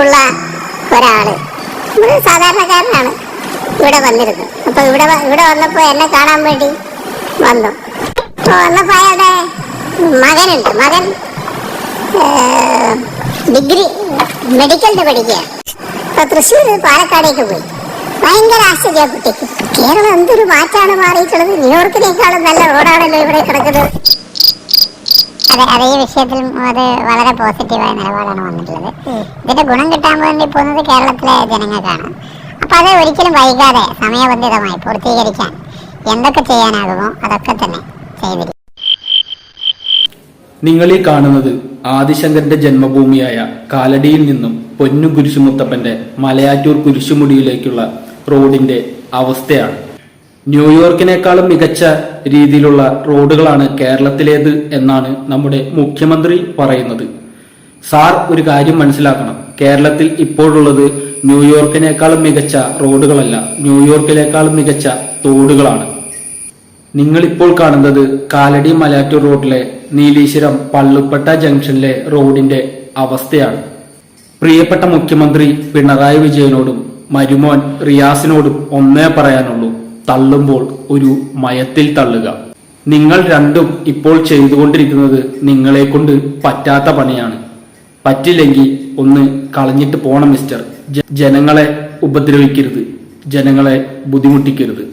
ഉള്ള ഒരാൾ. ഒരു സാധാരണക്കാരനാണ്. ഇവിടെ വന്നിരുന്നത് അപ്പൊ ഇവിടെ ഇവിടെ വന്നപ്പോ എന്നെ കാണാൻ വേണ്ടി വന്നു. വന്നപ്പോ അയാളുടെ മകനുണ്ട്. മകൻ ഡിഗ്രി മെഡിക്കലിന് പഠിക്കുക അപ്പൊ തൃശ്ശൂർ പാലക്കാടേക്ക് പോയി. ഭയങ്കര ആശ്ചര്യപ്പെട്ടു കേരളം എന്തൊരു മാറ്റാണ് മാറിയിട്ടുള്ളത്. ന്യൂയോർക്കിനേക്കാളും നല്ല റോഡാണല്ലോ ഇവിടെ കിടക്കുന്നത്. അതെ അതെ ഈ വിഷയത്തിൽ അത് വളരെ പോസിറ്റീവായ നിലപാടാണ് വന്നിട്ടുള്ളത്. ഇതിന്റെ ഗുണം കിട്ടാൻ വേണ്ടി പോകുന്നത് കേരളത്തിലെ ജനങ്ങൾക്കാണ്. അപ്പൊ അത് ഒരിക്കലും വൈകാതെ സമയബന്ധിതമായി പൂർത്തീകരിക്കാൻ എന്തൊക്കെ ചെയ്യാനാകുമോ അതൊക്കെ തന്നെ ചെയ്തിരിക്കും. നിങ്ങൾ ഈ കാണുന്നത് ആദിശങ്കരന്റെ ജന്മഭൂമിയായ കാലടിയിൽ നിന്നും പൊന്നു കുരിശുമുത്തപ്പന്റെ മലയാറ്റൂർ കുരിശുമുടിയിലേക്കുള്ള റോഡിന്റെ അവസ്ഥയാണ്. ന്യൂയോർക്കിനേക്കാളും മികച്ച രീതിയിലുള്ള റോഡുകളാണ് കേരളത്തിലേത് എന്നാണ് നമ്മുടെ മുഖ്യമന്ത്രി പറയുന്നത്. സാർ ഒരു കാര്യം മനസ്സിലാക്കണം. കേരളത്തിൽ ഇപ്പോഴുള്ളത് ന്യൂയോർക്കിനേക്കാളും മികച്ച റോഡുകളല്ല ന്യൂയോർക്കിനേക്കാളും മികച്ച തോടുകളാണ്. നിങ്ങളിപ്പോൾ കാണുന്നത് കാലടി മലയാറ്റൂർ റോഡിലെ നീലീശ്വരം പള്ളുപ്പെട്ട ജംഗ്ഷനിലെ റോഡിന്റെ അവസ്ഥയാണ്. പ്രിയപ്പെട്ട മുഖ്യമന്ത്രി പിണറായി വിജയനോടും മരുമോൻ റിയാസിനോടും ഒന്നേ പറയാനുള്ളൂ. തള്ളുമ്പോൾ ഒരു മയത്തിൽ തള്ളുക. നിങ്ങൾ രണ്ടും ഇപ്പോൾ ചെയ്തുകൊണ്ടിരിക്കുന്നത് നിങ്ങളെ കൊണ്ട് പറ്റാത്ത പണിയാണ്. പറ്റില്ലെങ്കിൽ ഒന്ന് കളഞ്ഞിട്ട് പോണം മിസ്റ്റർ. ജനങ്ങളെ ഉപദ്രവിക്കരുത്. ജനങ്ങളെ ബുദ്ധിമുട്ടിക്കരുത്.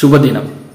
ശുഭദിനം.